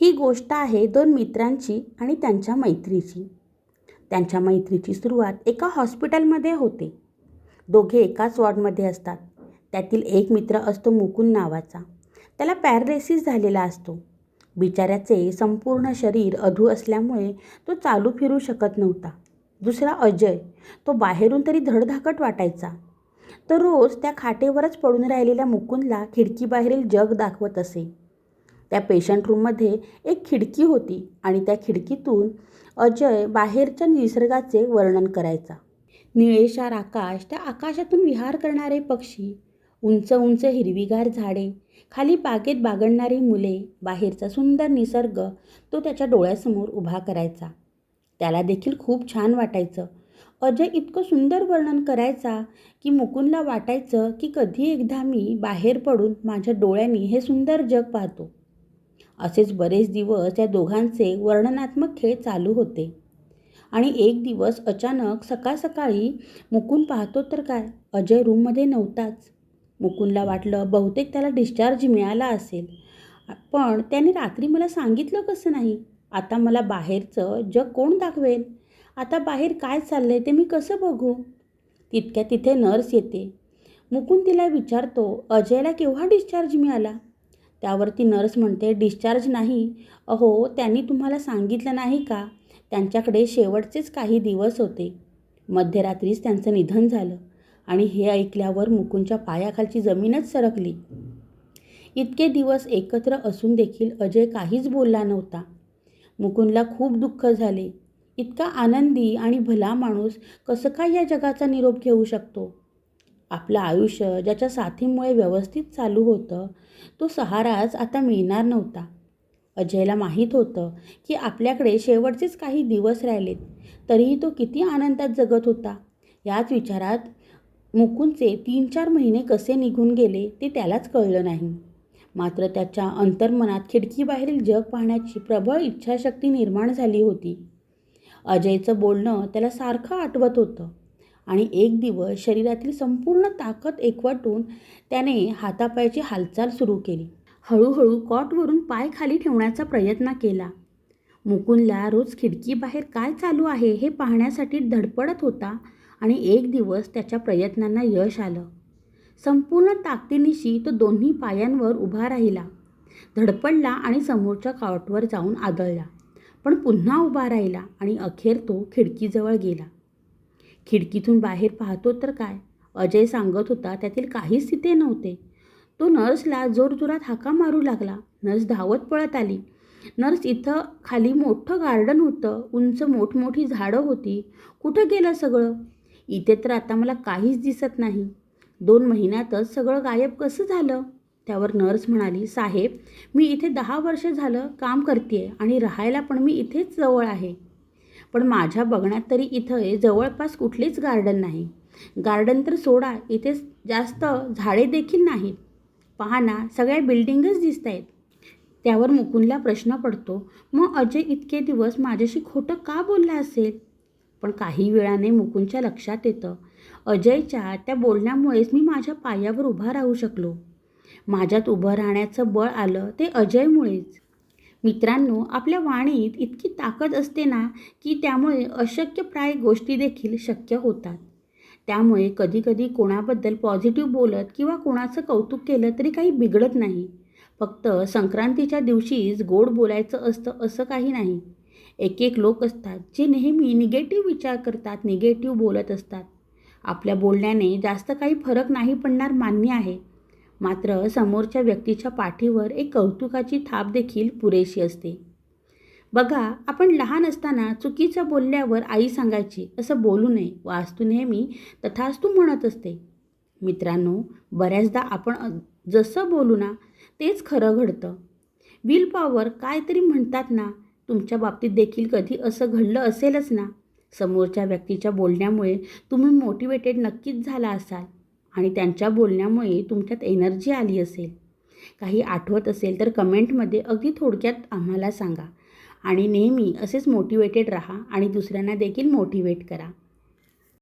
ही गोष्ट आहे दोन मित्रांची आणि त्यांच्या मैत्रीची. त्यांच्या मैत्रीची सुरुवात एका हॉस्पिटलमध्ये होते. दोघे एकाच वॉर्डमध्ये असतात. त्यातील एक मित्र असतो मुकुंद नावाचा. त्याला पॅरालिसिस झालेला असतो. बिचाऱ्याचे संपूर्ण शरीर अधू असल्यामुळे तो चालू फिरू शकत नव्हता. दुसरा अजय तो बाहेरून तरी धडधाकट वाटायचा. तर रोज त्या खाटेवरच पडून राहिलेल्या मुकुंदला खिडकीबाहेरील जग दाखवत असे. त्या पेशंट रूममध्ये एक खिडकी होती आणि त्या खिडकीतून अजय बाहेरच्या निसर्गाचे वर्णन करायचा. निळेशार आकाश त्या आकाशातून विहार करणारे पक्षी उंच उंच हिरवीगार झाडे खाली बागेत बागडणारी मुले बाहेरचा सुंदर निसर्ग तो त्याच्या डोळ्यासमोर उभा करायचा. त्याला देखील खूप छान वाटायचं. अजय इतकं सुंदर वर्णन करायचा की मुकुंदला वाटायचं की कधी एकदा मी बाहेर पडून माझ्या डोळ्यांनी हे सुंदर जग पाहतो. असेच बरेच दिवस या दोघांचे वर्णनात्मक खेळ चालू होते. आणि एक दिवस अचानक सकाळ सकाळी मुकुंद पाहतो तर काय? अजय रूममध्ये नव्हताच. मुकुंदला वाटलं बहुतेक त्याला डिस्चार्ज मिळाला असेल. पण त्याने रात्री मला सांगितलं कसं नाही? आता मला बाहेरचं जग कोण दाखवेल? आता बाहेर काय चाललं आहे ते मी कसं बघू? तितक्या तिथे नर्स येते. मुकुंद तिला विचारतो अजयला केव्हा डिस्चार्ज मिळाला? त्यावरती नर्स म्हणते डिस्चार्ज नाही. अहो त्यांनी तुम्हाला सांगितलं नाही का? त्यांच्याकडे शेवटचेच काही दिवस होते. मध्यरात्रीच त्यांचं निधन झालं आणि हे ऐकल्यावर मुकुंदच्या पायाखालची जमीनच सरकली. इतके दिवस एकत्र असून देखील अजय काहीच बोलला नव्हता. मुकुंदला खूप दुःख झाले. इतका आनंदी आणि भला माणूस कसं काय या जगाचा निरोप घेऊ शकतो? आपलं आयुष्य ज्याच्या साथीमुळे व्यवस्थित चालू होतं तो सहाराच आता मिळणार नव्हता. अजयला माहीत होतं की आपल्याकडे शेवटचेच काही दिवस राहिलेत तरीही तो किती आनंदात जगत होता. याच विचारात मुकुंदचे तीन चार महिने कसे निघून गेले ते त्यालाच कळलं नाही. मात्र त्याच्या अंतर्मनात खिडकीबाहेरील जग पाहण्याची प्रबळ इच्छाशक्ती निर्माण झाली होती. अजयचं बोलणं त्याला सारखं आठवत होतं. आणि एक दिवस शरीरातील संपूर्ण ताकद एकवटून त्याने हातापायाची हालचाल सुरू केली. हळूहळू कॉटवरून पाय खाली ठेवण्याचा प्रयत्न केला. मुकुंदला रोज खिडकीबाहेर काय चालू आहे हे पाहण्यासाठी धडपडत होता आणि एक दिवस त्याच्या प्रयत्नांना यश आलं. संपूर्ण ताकदीनिशी तो दोन्ही पायांवर उभा राहिला. धडपडला आणि समोरच्या कॉटवर जाऊन आदळला. पण पुन्हा उभा राहिला आणि अखेर तो खिडकीजवळ गेला. खिडकीतून बाहेर पाहतो तर काय? अजय सांगत होता त्यातील काहीच तिथे नव्हते. तो नर्सला जोरजोरात हाका मारू लागला. नर्स धावत पळत आली. नर्स इथं खाली मोठं गार्डन होतं. उंच मोठमोठी झाडं होती. कुठं गेलं सगळं? इथे तर आता मला काहीच दिसत नाही. दोन महिन्यातच सगळं गायब कसं झालं? त्यावर नर्स म्हणाली साहेब मी इथे दहा वर्ष झालं काम करते आणि राहायला पण मी इथेच जवळ आहे. पण माझ्या बघण्यात तरी इथं जवळपास कुठलेच गार्डन नाही. गार्डन तर सोडा इथे जास्त झाडे देखील नाहीत. पहा ना सगळ्या बिल्डिंगच दिसत आहेत त्यावर मुकुंदला प्रश्न पडतो मग अजय इतके दिवस माझ्याशी खोटं का बोलला असेल? पण काही वेळाने मुकुंदच्या लक्षात येतं अजयच्या त्या बोलण्यामुळेच मी माझ्या पायावर उभा राहू शकलो. माझ्यात उभं राहण्याचं बळ आलं ते अजयमुळेच. मित्रांनो आपल्या वाणीत इतकी ताकद असते ना की त्यामुळे अशक्यप्राय गोष्टी देखील शक्य होतात. त्यामुळे कधीकधी कोणाबद्दल पॉझिटिव्ह बोलत किंवा कोणाचं कौतुक केलं तरी काही बिघडत नाही. फक्त संक्रांतीच्या दिवशीच गोड बोलायचं असतं असं काही नाही. एक एक लोक असतात जे नेहमी निगेटिव्ह विचार करतात निगेटिव्ह बोलत असतात. आपल्या बोलण्याने जास्त काही फरक नाही पडणार मान्य आहे. मात्र समोरच्या व्यक्तीच्या पाठीवर एक कौतुकाची थाप देखील पुरेशी असते. बघा आपण लहान असताना चुकीचं बोलल्यावर आई सांगायची असं बोलू नये वास्तू नेहमी तथास्तू म्हणत असते. मित्रांनो बऱ्याचदा आपण जसं बोलू ना तेच खरं घडतं. विल पॉवर काहीतरी म्हणतात ना तुमच्या बाबतीत देखील कधी असं घडलं असेलच ना. समोरच्या व्यक्तीच्या बोलण्यामुळे तुम्ही मोटिवेटेड नक्कीच झाला असाल. आणि त्यांच्या बोलण्यामुळे तुमच्यात एनर्जी आली असेल. काही आठवत असेल तर कमेंटमध्ये अगदी थोडक्यात आम्हाला सांगा. आणि नेहमी असेच मोटिवेटेड राहा आणि दुसऱ्यांना देखील मोटिवेट करा.